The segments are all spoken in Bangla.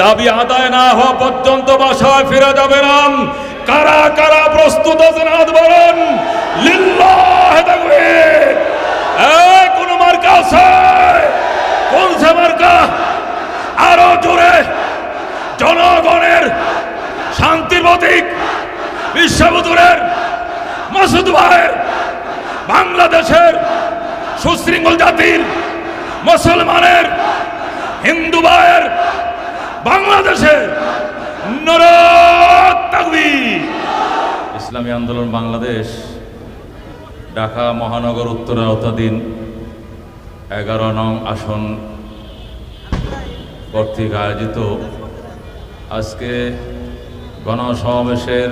দাবি আদায় না হওয়া পর্যন্ত বাসায় ফিরে যাবে না। কারা কারা প্রস্তুত আছেন হাত বলেন কোন মার্কা আছে? কোন সে মার্কা? আরও জোরে। জনগণের শান্তির প্রতীক বিশ্ববুদুরের মাসুদ ভাইয়ের, বাংলাদেশের সুশৃঙ্খল জাতির, মুসলমানের, হিন্দু ভাইয়ের ইসলামী আন্দোলন বাংলাদেশ ঢাকা মহানগর উত্তর আওতাধীন এগারো নং আসন কর্তৃক আয়োজিত আজকে গণসমাবেশের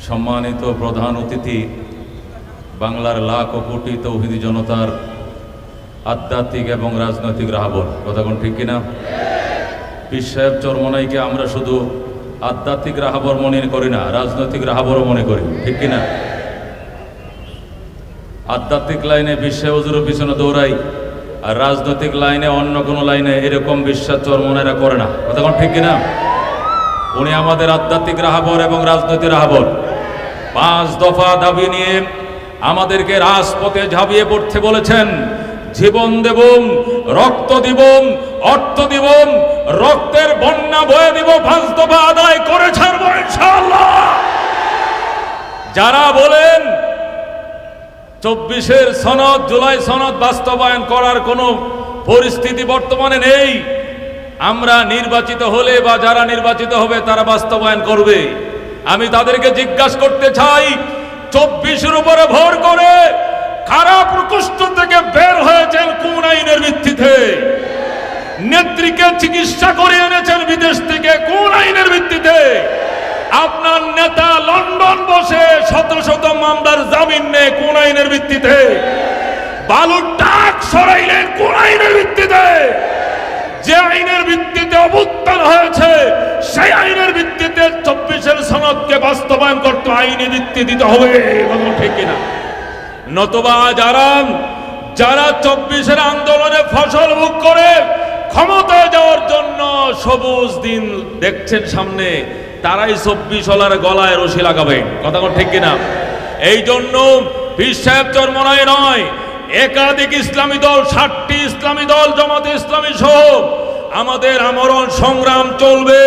সম্মানিত প্রধান অতিথি বাংলার লাখ ও কোটি তৌহিদি জনতার আধ্যাত্মিক এবং রাজনৈতিক রাহবর কথা কোন ঠিক কিনা? পীর সাহেব চরমনাইকে আমরা শুধু আধ্যাত্মিক রাহাবর মনে করি না, রাজনৈতিক রাহাবরও মনে করি, ঠিক কিনা? আধ্যাত্মিক লাইনে বিশ্বে হুজুরের পিছনে দৌড়াই, আর রাজনৈতিক লাইনে অন্য কোনো লাইনে এরকম বিশ্বাস চরমনাইরা করে না। কথা ঠিক কিনা? উনি আমাদের আধ্যাত্মিক রাহাবর এবং রাজনৈতিক রাহাবর। পাঁচ দফা দাবি নিয়ে আমাদেরকে রাজপথে ঝাঁপিয়ে পড়তে বলেছেন, জীবন দেব, রক্ত দিব অর্থ দিব, রক্তের বন্যা বয়ে দিব দফা আদায় করে ছাড়বো যারা বলেন চব্বিশের সনদ, জুলাই সনদ বাস্তবায়ন করার কোনো পরিস্থিতি বর্তমানে নেই, আমরা নির্বাচিত হলে বা যারা নির্বাচিত হবে তারা বাস্তবায়ন করবে। আমি তাদেরকে জিজ্ঞাসা করতে চাই, চব্বিশের উপরে ভর করে কারা প্রকোষ্ঠ থেকে বের হয়েছেন কোন আইনের ভিত্তিতে? নেত্রীকে চিকিৎসা করে এনেছেন বিদেশ থেকে, কোন আইনের ভিত্তিতে? আপনার নেতা লন্ডন বসে শত শত মামলার জামিন নেই কোন আইনের ভিত্তিতে? বালুর টাক সরাইলেন কোন আইনের ভিত্তিতে? যে আইনের ভিত্তিতে অভ্যুত্থান হয়েছে, সেই আইনের ভিত্তিতে চব্বিশের সনদকে বাস্তবায়ন করতে আইনি ভিত্তি দিতে হবে। কথা ঠিক কিনা? নতুবা যারা যারা চব্বিশের আন্দোলনে ফসল ভোগ করে সবুজ দিন দেখছেন সামনে, তারাই চব্বিশ হলার গলায় রশি লাগাবে। কথা ঠিক কিনা? এই জন্য পীর সাহেব চরমনায় নয়, একাধিক ইসলামী দল, ষাটটি ইসলামী দল, জামাতে ইসলামী সহ আমাদের আমরণ সংগ্রাম চলবে,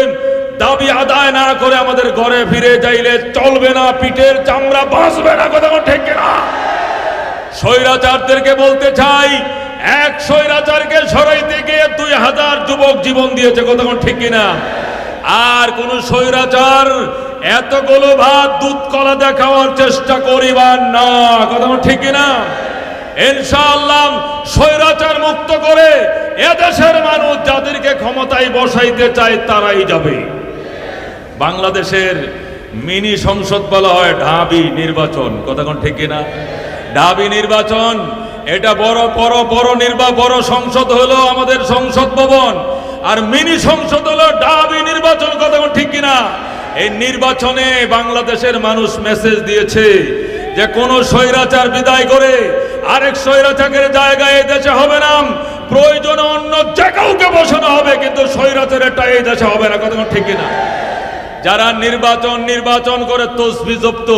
দাবি আদায় না করে আমাদের ঘরে ফিরে যাইলে চলবে না, পিঠের চামড়া বাঁচবে না, কথা ঠিক কিনা? স্বৈরাচারদেরকে বলতে চাই, এক স্বৈরাচারকে সরাইতে গিয়ে দুই হাজার যুবক জীবন দিয়েছে কতক্ষণ ঠিক কিনা? আর কোন স্বৈরাচার এতগুলো ভাত, দুধ কলা দেখাওয়ার চেষ্টা করিবার না কতক্ষণ ঠিক কিনা? ইনশাআল্লাহ স্বৈরাচার মুক্ত করে এদেশের মানুষ যাদেরকে ক্ষমতায় বসাইতে চায় তারাই যাবে। বাংলাদেশের মিনি সংসদ বলা হয় ঢাবি নির্বাচন কতক্ষণ ঠিক কিনা? ঢাবি নির্বাচন এটা বড় বড় বড় নির্বা, বড় সংসদ হলো আমাদের সংসদ ভবন। আর মিনি সংসদ হলো ডাবি নির্বাচন কতক্ষণ ঠিক কিনা? এই নির্বাচনে বাংলাদেশের মানুষ মেসেজ দিয়েছে যে কোন স্বৈরাচার বিদায় করে আরেক স্বৈরাচারের জায়গায় দেশে হবে না। প্রয়োজনে অন্য যে কাউকে বসানো হবে, কিন্তু স্বৈরাচারেরটা এই দেশে হবে না কতক্ষণ ঠিক কিনা? যারা নির্বাচন নির্বাচন করে তসবি জপ্ত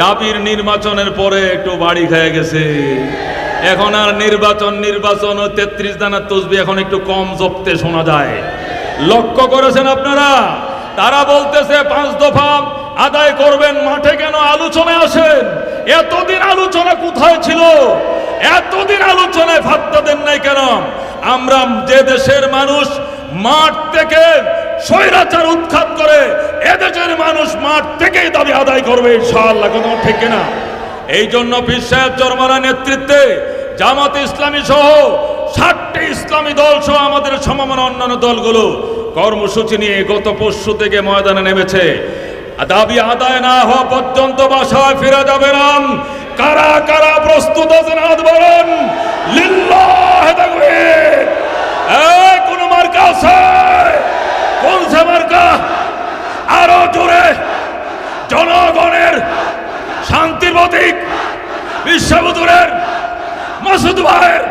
ডাবির নির্বাচনের পরে একটু বাড়ি খেয়ে গেছে। এখন আর নির্বাচন নির্বাচন ও তেত্রিশ দানার তসবি এখন একটু কম জপতে শোনা যায়। লক্ষ্য করেছেন আপনারা? তারা বলতেছে, পাঁচ দফা আদায় করবেন, মাঠে কেন আলোচনায় আসেন? এতদিন আলোচনা কোথায় ছিল? এতদিন আলোচনায় ভাত্তা দেন নাই কেন? আমরা যে দেশের মানুষ মাঠ থেকে স্বৈরাচার উৎখাত করে, এদেশের মানুষ মাঠ থেকেই দাবি আদায় করবে, ইনশাআল্লাহ। কোনো ঠিক না এই জন্য সাহেব চরমারা নেতৃত্বে জামাত ইসলামী সহ ষাটটি ইসলামী দল সহ আমাদের সমমান অন্যান্য দলগুলো কর্মসূচি নিয়ে গত পরশু থেকে ময়দানে নেমেছে। দাবি আদায় না হওয়া পর্যন্ত বাসায় ফিরে যাবে না। কারা কারা প্রস্তুত আছেন হাত বলেন? কোন মার্কা আছে? কোন সে মার্কা আরও জোরে জনগণের শান্তির প্রতীক বিশ্ববুদুরের মাসুদ ভাইয়ের,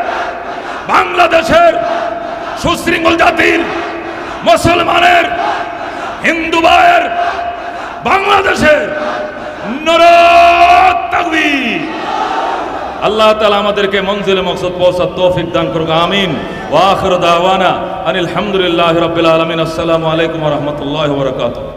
বাংলাদেশের সুশৃঙ্খল জাতির, মুসলমানের, হিন্দু ভাইয়ের, বাংলাদেশের আল্লাহ তালা আমাদেরকে মঞ্জিলে মকসদ পৌঁছার তৌফিক দান করুক, আমিন। ওয়াখির দাওয়ানা আনিল হামদুলিল্লাহ রাব্বিল আলামিন। আসসালামু আলাইকুম রাহমাতুল্লাহি ওয়া বারাকাতুহু।